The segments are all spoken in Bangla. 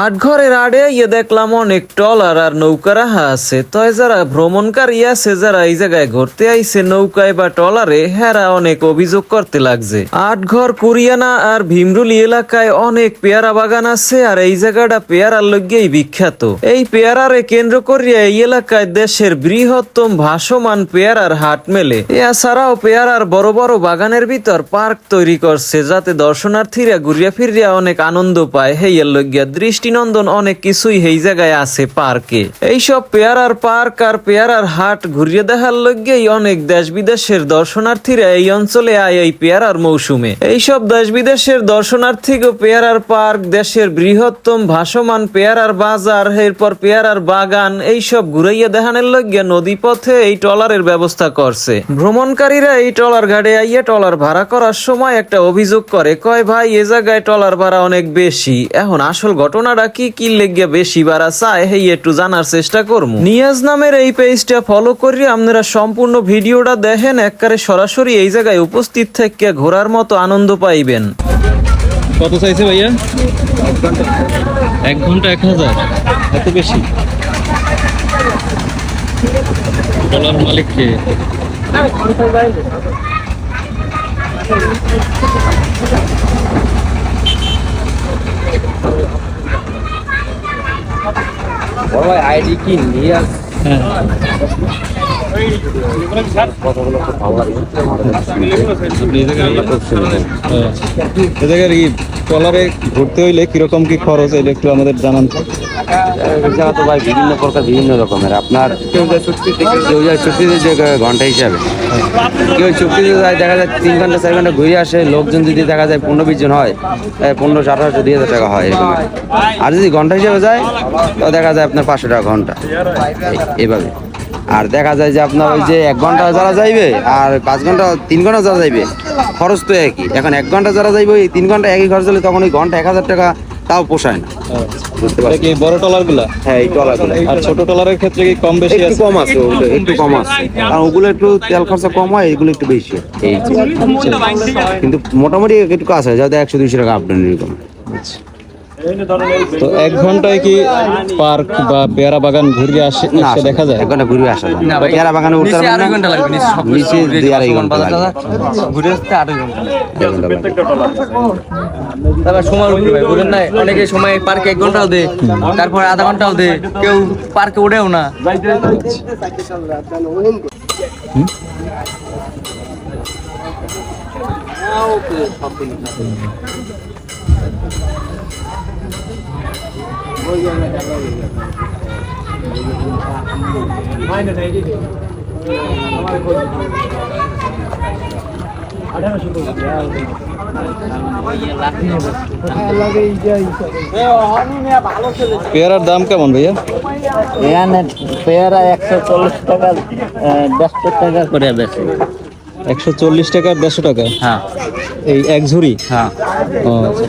আট ঘরের আড়ে ইয়ে দেখলাম অনেক টলার আর নৌকা রাহা আছে। তয় যারা ভ্রমণকারী আছে, যারা এই জায়গায় ঘুরতে আইছে, নৌকায় বা টলারে, হেরা অনেক অভিযোগ করতে লাগছে। আট ঘর কুরিয়ানা আর ভীমরুলি এলাকায় অনেক পেয়ারা বাগান আছে আর এই জায়গাটা পেয়ারার লগ্যেই বিখ্যাত। এই পেয়ারারে কেন্দ্র করিয়া এই এলাকায় দেশের বৃহত্তম ভাসমান পেয়ারার হাট মেলে। এছাড়াও পেয়ারার বড় বড় বাগানের ভিতর পার্ক তৈরি করছে, যাতে দর্শনার্থীরা ঘুরিয়া ফিরিয়া অনেক আনন্দ পায়। হেইয়ের লগ্যা দৃষ্টিনন্দন অনেক কিছুই এই জায়গায় আছে পার্কে। এইসব পেয়ারার পার্ক আর পেয়ারার হাট ঘুরিয়ে দেখার লগ্যেই অনেক দেশ বিদেশের দর্শনার্থীরা এই অঞ্চলে আয় এই পেয়ারার মৌসুমে। এইসব দেশ বিদেশের দর্শনার্থী দর্শনার্থীকে পেয়ারার পার্ক, দেশের বৃহত্তম ভাসমান পেয়ারার বাজার, এরপর পেয়ারার বাগান, এইসব ঘুরাইয়া দেখানোর লগ্যা নদী পথে এই ট্রলারের ব্যবস্থা করছে। ভ্রমণকারীরা এই ট্রলার ঘাটে আইয়া ট্রলার ভাড়া করার সময় একটা অভিযোগ করে, কয়, ভাই, এ জায়গায় ট্রলার ভাড়া অনেক বেশি। এখন আসল ঘটনাটা কি কি লেগে বেশি ভাড়া চায়, হেই, একটু জানার চেষ্টা করব নিয়াজ নামের এই পেজটা ফলো করিয়ে আপনারা সম্পূর্ণ ভিডিওটা দেখেন একবারে সরাসরি এই জায়গায় উপস্থিত থেকে ঘোরার মতো আনন্দ পাইবেন। কত চাইছে ভাইয়া? এক ঘণ্টা এক হাজার, এত বেশি? টলার মালিক কে? ভাই আইডি কি নিয়ে আস হ্যাঁ। কথাগুলো খুব ভালো লাগে আপনি এই জায়গায় হ্যাঁ। এই জায়গায় কি টলারে ঘুরতে হইলে কীরকম কি খরচ? হইলে একটু আমাদের জানান জায়গা তো ভাই বিভিন্ন প্রকার, বিভিন্ন রকমের। আপনার কেউ যায় চুক্তিতে যে ঘণ্টা হিসাবে। কেউ চুক্তিতে যায়, দেখা যায় তিন ঘণ্টা, চার ঘণ্টা ঘুরে আসে, লোকজন যদি দেখা যায় পনেরো বিশ জন হয় পনেরো আঠারোশো দুই হাজার টাকা হয় এরকম। আর যদি ঘণ্টা হিসাবে যায়, তো দেখা যায় আপনার পাঁচশো টাকা ঘণ্টা। এভাবে আর দেখা যায় যে আপনার ওই যে এক ঘণ্টা যারা যাইবে আর পাঁচ ঘণ্টা তিন ঘণ্টা যারা যাইবে খরচ তো একই। এখন এক ঘণ্টা যারা যাইবে ওই তিন ঘণ্টা একই খরচ হলে তখন ওই ঘণ্টা এক হাজার টাকা তাও পোষায় না। বুঝতে এটা পারছি বড় টলারগুলা? হ্যাঁ এই আর ছোট টলারের ক্ষেত্রে কি কম বেশি আছে? কম আছে ওগুলো, একটু কম আছে। কারণ ওগুলো একটু তেল খরচা কম হয় এগুলো একটু বেশি। এই কিন্তু মোটামুটি একটু কাছে যাতে একশো দুইশো টাকা আপডাউন এরকম। তো এক ঘন্টায় কি পার্ক বা পেয়ারা বাগান ঘুরিয়ে আসে না দেখা যায়? এক ঘণ্টা ঘুরে আসা যায় না পেয়ারা বাগানে উঠতে পারবেন না। ঘণ্টা লাগবে নিচে দুই আড়াই ঘণ্টা লাগবে। ঘুরে আসতে আড়াই ঘণ্টা সময় উঠবে ভাই বুঝেন না অনেকে সময় পার্কে এক ঘন্টাও দে তারপর আধা ঘন্টাও দে কেউ পার্কে উঠেও না। পেয়ারার দাম কেমন ভাইয়া? এখানে পেয়ারা একশো চল্লিশ টাকা দেড়শো টাকা করে বেশি একশো চল্লিশ টাকা আর দেড়শো টাকা? হ্যাঁ। এই এক ঝুড়ি? হ্যাঁ। ও আচ্ছা।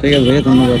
ঠিক আছে ভাইয়া ধন্যবাদ।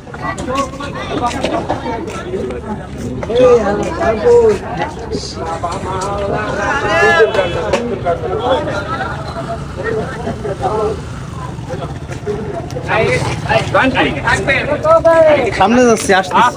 সামনে যাচ্ছি আসতেছি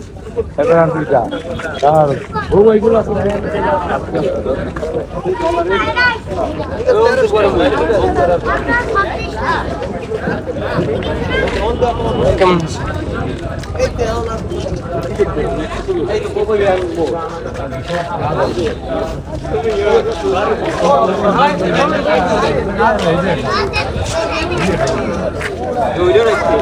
কেমন Yo, yo no estoy.